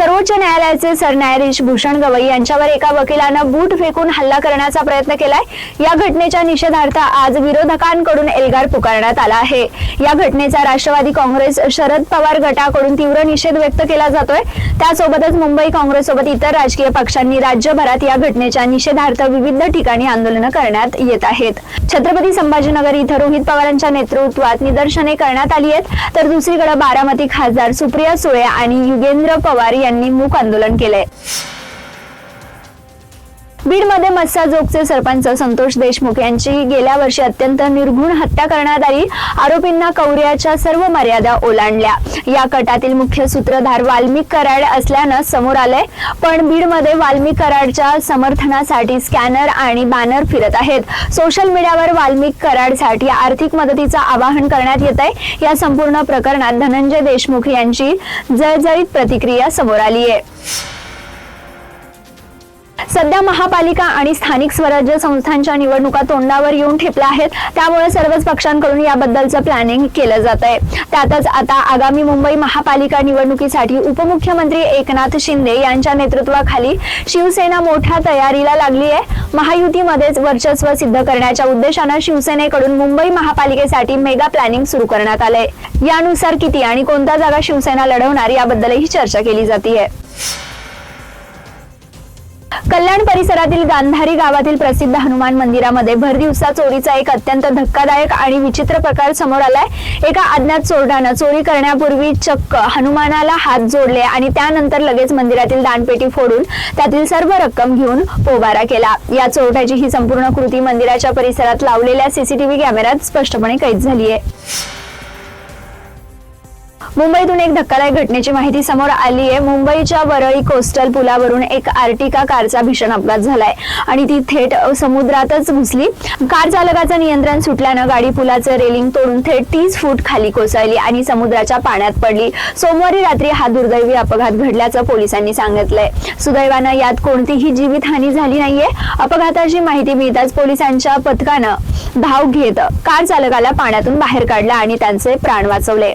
सर्वोच्च न्यायालयाचे सरन्यायाधीश भूषण गवई यांच्यावर एका वकिलानं बूट फेकून हल्ला करण्याचा प्रयत्न केलाय. या घटनेच्या निषेधार्थ आज विरोधकांकडून एल्गार पुकारण्यात आला आहे. या घटनेचा राष्ट्रवादी काँग्रेस शरद पवार गटाकडून तीव्र निषेध व्यक्त केला जातोय. त्यासोबतच मुंबई काँग्रेस सोबत इतर राजकीय पक्षांनी राज्यभरात या घटनेच्या निषेधार्थ विविध ठिकाणी आंदोलनं करण्यात येत आहेत. छत्रपती संभाजीनगर इथं रोहित पवारांच्या नेतृत्वात निदर्शने करण्यात आली आहेत. तर दुसरीकडे बारामती खासदार सुप्रिया सुळे आणि युगेंद्र पवार यांनी मूक आंदोलन केलंय. बीडमध्ये मस्साजोगचे सरपंच संतोष देशमुख यांची गेल्या वर्षी अत्यंत निर्घुण हत्या करण्यात आली आरोपींना कौर्याच्या सर्व मर्यादा ओलांडल्या. या कटातील मुख्य सूत्रधार वाल्मिक कराड असल्यानं समोर आलंय पण बीडमध्ये वाल्मिक कराडच्या समर्थनासाठी स्कॅनर आणि बॅनर फिरत आहेत. सोशल मीडियावर वाल्मिक कराडसाठी आर्थिक मदतीचं आवाहन करण्यात येत आहे या संपूर्ण प्रकरणात धनंजय देशमुख यांची जळजळीत प्रतिक्रिया समोर आली आहे सध्या महापालिका आणि स्थानिक स्वराज्य संस्थांच्या निवडणुका तोंडावर येऊन ठेपल्या आहेत. त्यामुळे सर्वच पक्षांकडून याबद्दलचं प्लॅनिंग केलं जात आहे त्यातच आता आगामी मुंबई महापालिका निवडणुकीसाठी उपमुख्यमंत्री एकनाथ शिंदे यांच्या नेतृत्वाखाली शिवसेना मोठ्या तयारीला लागली आहे. महायुतीमध्येच वर्चस्व सिद्ध करण्याच्या उद्देशानं शिवसेनेकडून मुंबई महापालिकेसाठी मेगा प्लॅनिंग सुरू करण्यात आलंय. यानुसार किती आणि कोणत्या जागा शिवसेना लढवणार याबद्दलही चर्चा केली जाते कल्याण परिसरातील गांधारी गावातील प्रसिद्ध हनुमान मंदिरामध्ये भरदिवसा चोरीचा एक अत्यंत धक्कादायक आणि विचित्र प्रकार समोर आलाय. एका अज्ञात चोरट्यानं चोरी करण्यापूर्वी चक्क हनुमानाला हात जोडले आणि त्यानंतर लगेच मंदिरातील दानपेटी फोडून त्यातील सर्व रक्कम घेऊन पोबारा केला. या चोरट्याची ही संपूर्ण कृती मंदिराच्या परिसरात लावलेल्या सीसीटीव्ही कॅमेऱ्यात स्पष्टपणे कैद झाली आहे मुंबईतून एक धक्कादायक घटनेची माहिती समोर आली आहे. मुंबईच्या वरळी कोस्टल पुलावरून एक आर्टिका कारचा भीषण अपघात झालाय आणि ती थेट समुद्रातच घुसली. कार चालकाचं नियंत्रण सुटल्यानं गाडी पुलाचं रेलिंग तोडून थेट तीस फूट खाली कोसळली आणि समुद्राच्या पाण्यात पडली. सोमवारी रात्री हा दुर्दैवी अपघात घडल्याचं पोलिसांनी सांगितलंय. सुदैवानं यात कोणतीही जीवितहानी झाली नाहीये. अपघाताची माहिती मिळताच पोलिसांच्या पथकानं धाव घेत कार चालकाला पाण्यातून बाहेर काढला आणि त्यांचे प्राण वाचवले.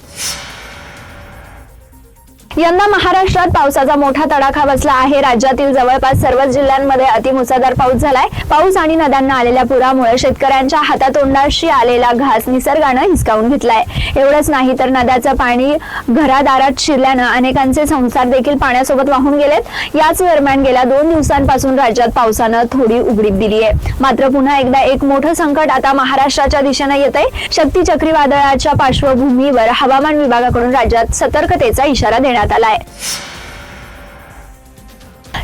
यंदा महाराष्ट्रात पावसाचा मोठा तडाखा बसला आहे. राज्यातील जवळपास सर्वच जिल्ह्यांमध्ये अतिमुसळधार पाऊस झालाय. पाऊस आणि नद्यांना आलेल्या पुरामुळे शेतकऱ्यांच्या हातातोंडाशी आलेला घास निसर्गानं हिसकावून घेतलाय. एवढंच नाही तर नद्याचं पाणी घरादारात शिरल्यानं अनेकांचे संसार देखील पाण्यासोबत वाहून गेलेत. याच दरम्यान गेल्या दोन दिवसांपासून राज्यात पावसानं थोडी उघडीप दिली आहे. मात्र पुन्हा एकदा एक मोठं संकट आता महाराष्ट्राच्या दिशेनं येत आहे शक्ती चक्रीवादळाच्या पार्श्वभूमीवर हवामान विभागाकडून राज्यात सतर्कतेचा इशारा देण्यात आलाय.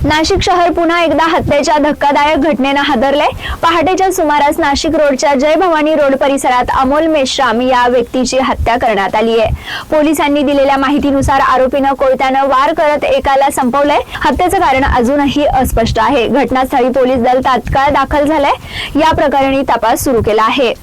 नाशिक शहर पुन्हा एकदा हत्येच्या धक्कादायक घटनेनं हादरले पहाटेच्या सुमारास नाशिक रोडच्या जय भवानी रोड परिसरात अमोल मेश्राम या व्यक्तीची हत्या करण्यात आली आहे. पोलिसांनी दिलेल्या माहितीनुसार आरोपीनं कोयत्यानं वार करत एकाला संपवलंय. हत्येचं कारण अजूनही अस्पष्ट आहे. घटनास्थळी पोलीस दल तात्काळ दाखल झालंय. या प्रकरणी तपास सुरू केला आहे.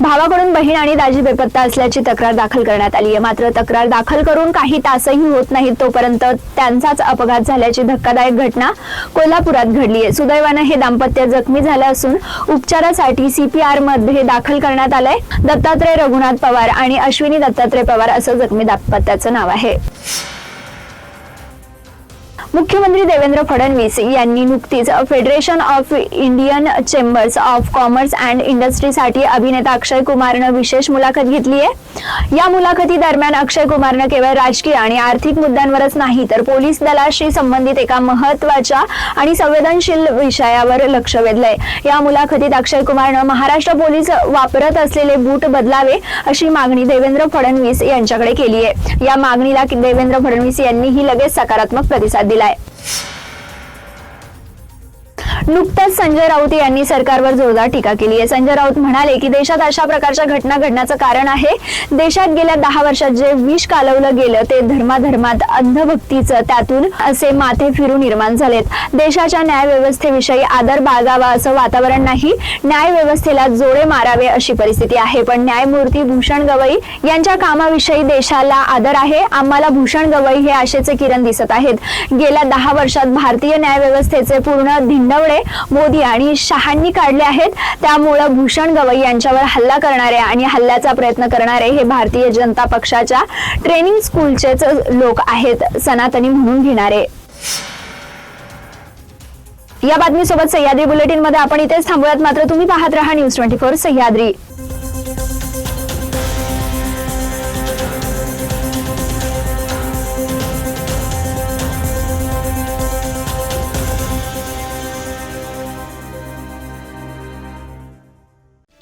भावाकडून बहीण आणि दाजी बेपत्ता असल्याची तक्रार दाखल करण्यात आली आहे. मात्र तक्रार दाखल करून काही तासही होत नाहीत तोपर्यंत त्यांचाच अपघात झाल्याची धक्कादायक घटना कोल्हापुरात घडली आहे. सुदैवानं हे दाम्पत्य जखमी झालं असून उपचारासाठी सीपीआरमध्ये दाखल करण्यात आलंय. दत्तात्रय रघुनाथ पवार आणि अश्विनी दत्तात्रय पवार असं जखमी दाम्पत्याचं नाव आहे. मुख्यमंत्री देवेंद्र फडणवीस यांनी नुकतीच federation of Indian chambers of commerce and इंडस्ट्रीसाठी अभिनेता अक्षय कुमारनं विशेष मुलाखत घेतली आहे. या मुलाखती दरम्यान अक्षय कुमारनं केवळ राजकीय आणि आर्थिक मुद्द्यांवरच नाही तर पोलीस दलाशी संबंधित एका महत्त्वाच्या आणि संवेदनशील विषयावर लक्ष वेधलंय. या मुलाखतीत अक्षय कुमारनं महाराष्ट्र पोलीस वापरत असलेले बूट बदलावे अशी मागणी देवेंद्र फडणवीस यांच्याकडे केली आहे. या मागणीला देवेंद्र फडणवीस यांनीही लगेच सकारात्मक प्रतिसाद दिला. Yeah. नुकताच संजय राऊत यांनी सरकारवर जोरदार टीका केली आहे. संजय राऊत म्हणाले की देशात अशा प्रकारच्या घटना घडण्याचं कारण आहे. देशात गेल्या दहा वर्षात जे विष कालवलं गेलं ते धर्माधर्मात अंधभक्तीचं त्यातून असे माथे फिरू निर्माण झालेत. देशाच्या न्यायव्यवस्थेविषयी आदर बाळगावा असं वातावरण नाही. न्याय व्यवस्थेला जोडे मारावे अशी परिस्थिती आहे. पण न्यायमूर्ती भूषण गवई यांच्या कामाविषयी देशाला आदर आहे. आम्हाला भूषण गवई हे आशेचे किरण दिसत आहेत. गेल्या दहा वर्षात भारतीय न्याय व्यवस्थेचे पूर्ण धिंडवडे मोदी आणि शहांनी काढले आहेत. त्यामुळं भूषण गवई यांच्यावर हल्ला करणारे आणि हल्ल्याचा प्रयत्न करणारे हे भारतीय जनता पक्षाच्या ट्रेनिंग स्कूलचेच लोक आहेत सनातनी म्हणून घेणारे. या बातमीसोबत सह्याद्री बुलेटिनमध्ये आपण इथेच थांबूयात. मात्र तुम्ही पाहत रहा न्यूज ट्वेंटी फोर सह्याद्री.